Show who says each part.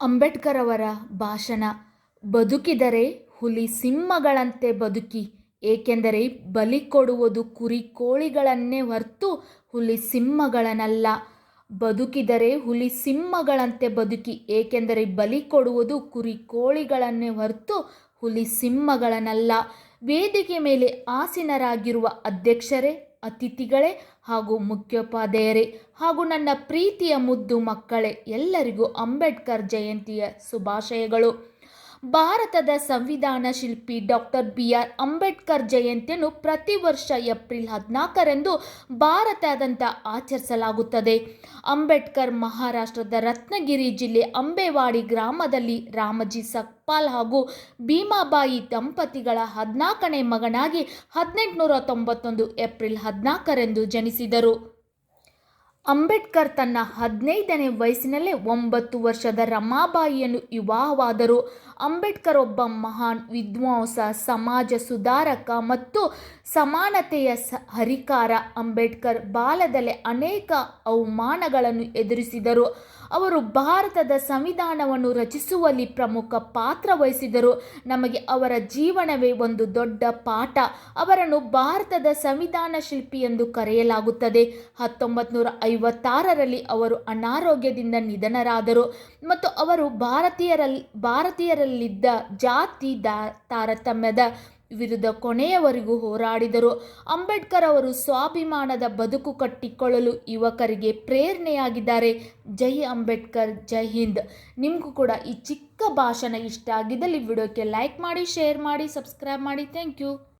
Speaker 1: ಅಂಬೇಡ್ಕರ್ ಅವರ ಭಾಷಣ. ಬದುಕಿದರೆ ಹುಲಿ ಸಿಂಹಗಳಂತೆ ಬದುಕಿ, ಏಕೆಂದರೆ ಬಲಿ ಕೊಡುವುದು ಕುರಿ ಕೋಳಿಗಳನ್ನೇ ಹೊರತು ಹುಲಿ ಸಿಂಹಗಳನ್ನಲ್ಲ ಬದುಕಿದರೆ ಹುಲಿ ಸಿಂಹಗಳಂತೆ ಬದುಕಿ, ಏಕೆಂದರೆ ಬಲಿ ಕೊಡುವುದು ಕುರಿ ಕೋಳಿಗಳನ್ನೇ ಹೊರತು ಹುಲಿ ಸಿಂಹಗಳನ್ನಲ್ಲ ವೇದಿಕೆ ಮೇಲೆ ಆಸೀನರಾಗಿರುವ ಅಧ್ಯಕ್ಷರೇ ಅತಿಥಿಗಳೇ ಹಾಗೂ ಮುಖ್ಯೋಪಾಧ್ಯಾಯರೇ ಹಾಗೂ ನನ್ನ ಪ್ರೀತಿಯ ಮುದ್ದು ಮಕ್ಕಳೇ ಎಲ್ಲರಿಗೂ ಅಂಬೇಡ್ಕರ್ ಜಯಂತಿಯ ಶುಭಾಶಯಗಳು. ಭಾರತದ ಸಂವಿಧಾನ ಶಿಲ್ಪಿ ಡಾಕ್ಟರ್ ಬಿ ಆರ್ ಅಂಬೇಡ್ಕರ್ ಜಯಂತಿಯನ್ನು ಪ್ರತಿ ವರ್ಷ ಏಪ್ರಿಲ್ ಹದಿನಾಲ್ಕರಂದು ಭಾರತಾದ್ಯಂತ ಆಚರಿಸಲಾಗುತ್ತದೆ. ಅಂಬೇಡ್ಕರ್ ಮಹಾರಾಷ್ಟ್ರದ ರತ್ನಗಿರಿ ಜಿಲ್ಲೆ ಅಂಬೇವಾಡಿ ಗ್ರಾಮದಲ್ಲಿ ರಾಮಜಿ ಸಕ್ಪಾಲ್ ಹಾಗೂ ಭೀಮಾಬಾಯಿ ದಂಪತಿಗಳ ಹದಿನಾಲ್ಕನೇ ಮಗನಾಗಿ ಹದಿನೆಂಟುನೂರ ತೊಂಬತ್ತೊಂದು ಏಪ್ರಿಲ್ ಹದಿನಾಲ್ಕರಂದು ಜನಿಸಿದರು. ಅಂಬೇಡ್ಕರ್ ತನ್ನ ಹದಿನೈದನೇ ವಯಸ್ಸಿನಲ್ಲೇ ಒಂಬತ್ತು ವರ್ಷದ ರಮಾಬಾಯಿಯನ್ನು ವಿವಾಹವಾದರು. ಅಂಬೇಡ್ಕರ್ ಒಬ್ಬ ಮಹಾನ್ ವಿದ್ವಾಂಸ, ಸಮಾಜ ಸುಧಾರಕ ಮತ್ತು ಸಮಾನತೆಯ ಸ ಹರಿಕಾರ. ಅಂಬೇಡ್ಕರ್ ಬಾಲದಲ್ಲೇ ಅನೇಕ ಅವಮಾನಗಳನ್ನು ಎದುರಿಸಿದರು. ಅವರು ಭಾರತದ ಸಂವಿಧಾನವನ್ನು ರಚಿಸುವಲ್ಲಿ ಪ್ರಮುಖ ಪಾತ್ರ ವಹಿಸಿದರು. ನಮಗೆ ಅವರ ಜೀವನವೇ ಒಂದು ದೊಡ್ಡ ಪಾಠ. ಅವರನ್ನು ಭಾರತದ ಸಂವಿಧಾನ ಶಿಲ್ಪಿ ಎಂದು ಕರೆಯಲಾಗುತ್ತದೆ. ಹತ್ತೊಂಬತ್ತು ನೂರ ಐವತ್ತಾರರಲ್ಲಿ ಅವರು ಅನಾರೋಗ್ಯದಿಂದ ನಿಧನರಾದರು ಮತ್ತು ಅವರು ಭಾರತೀಯರಲ್ಲಿ ಭಾರತೀಯರಲ್ಲಿದ್ದ ಜಾತಿ ದಾ ತಾರತಮ್ಯದ ವಿರುದ್ಧ ಕೊನೆಯವರೆಗೂ ಹೋರಾಡಿದರು. ಅಂಬೇಡ್ಕರ್ ಅವರು ಸ್ವಾಭಿಮಾನದ ಬದುಕು ಕಟ್ಟಿಕೊಳ್ಳಲು ಯುವಕರಿಗೆ ಪ್ರೇರಣೆಯಾಗಿದ್ದಾರೆ. ಜೈ ಅಂಬೇಡ್ಕರ್, ಜೈ ಹಿಂದ್. ನಿಮಗೂ ಕೂಡ ಈ ಚಿಕ್ಕ ಭಾಷಣ ಇಷ್ಟ ಆಗಿದ್ದಲ್ಲಿ ವಿಡಿಯೋಕ್ಕೆ ಲೈಕ್ ಮಾಡಿ, ಶೇರ್ ಮಾಡಿ, ಸಬ್ಸ್ಕ್ರೈಬ್ ಮಾಡಿ. Thank you.